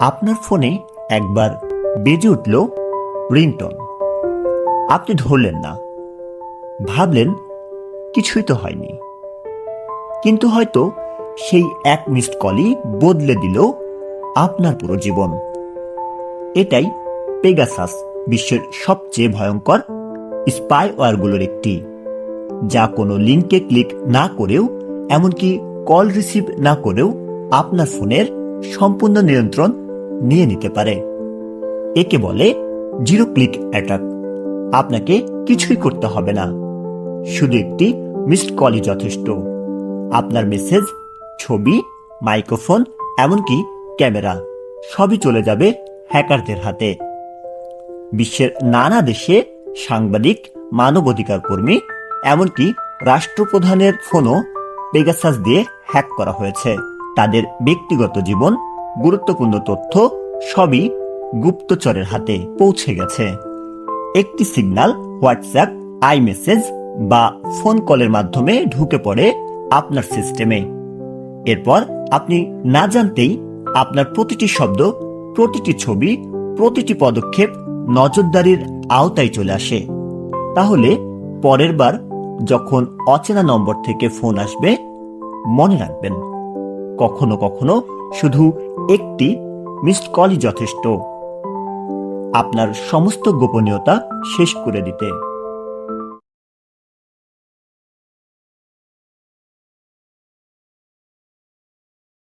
আপনার ফোনে একবার বেজে উঠল রিংটন। আপনি ধরলেন না। ভাবলেন, কিছুই তো হয়নি। কিন্তু হয়তো সেই এক মিসড কলই বদলে দিল আপনার পুরো জীবন। এটাই পেগাসাস বিশ্বের সবচেয়ে ভয়ঙ্কর স্পাইওয়ারগুলোর একটি, যা কোনো লিঙ্কে ক্লিক না করেও, এমনকি কল রিসিভ না করেও আপনার ফোনের সম্পূর্ণ নিয়ন্ত্রণ নিয়ে নিতে পারে। একে বলে জিরো ক্লিক অ্যাটাক। আপনাকে কিছুই করতে হবে না। শুধু একটি মিসড কলই যথেষ্ট। আপনার মেসেজ, ছবি, মাইক্রোফোন, এমনকি ক্যামেরা সবই চলে যাবে হ্যাকারদের হাতে। বিশ্বের নানা দেশে সাংবাদিক, মানবাধিকার কর্মী, এমনকি রাষ্ট্রপ্রধানের ফোনও পেগাসাস দিয়ে হ্যাক করা হয়েছে। তাদের ব্যক্তিগত জীবন, গুরুত্বপূর্ণ তথ্য সবই গুপ্তচরের হাতে পৌঁছে গেছে। একটি সিগন্যাল হোয়াটসঅ্যাপ আই মেসেজ বা ফোন কলের মাধ্যমে ঢুকে পড়ে আপনার সিস্টেমে এরপর আপনি না জানতেই আপনার প্রতিটি শব্দ, প্রতিটি ছবি, প্রতিটি পদক্ষেপ নজরদারির আওতায় চলে আসে। তাহলে পরের বার যখন অচেনা নম্বর থেকে ফোন আসবে, মনে রাখবেন, কখনো কখনো শুধু একটি মিসড কলই যথেষ্ট। আপনার সমস্ত গোপনীয়তা শেষ করে দিতে।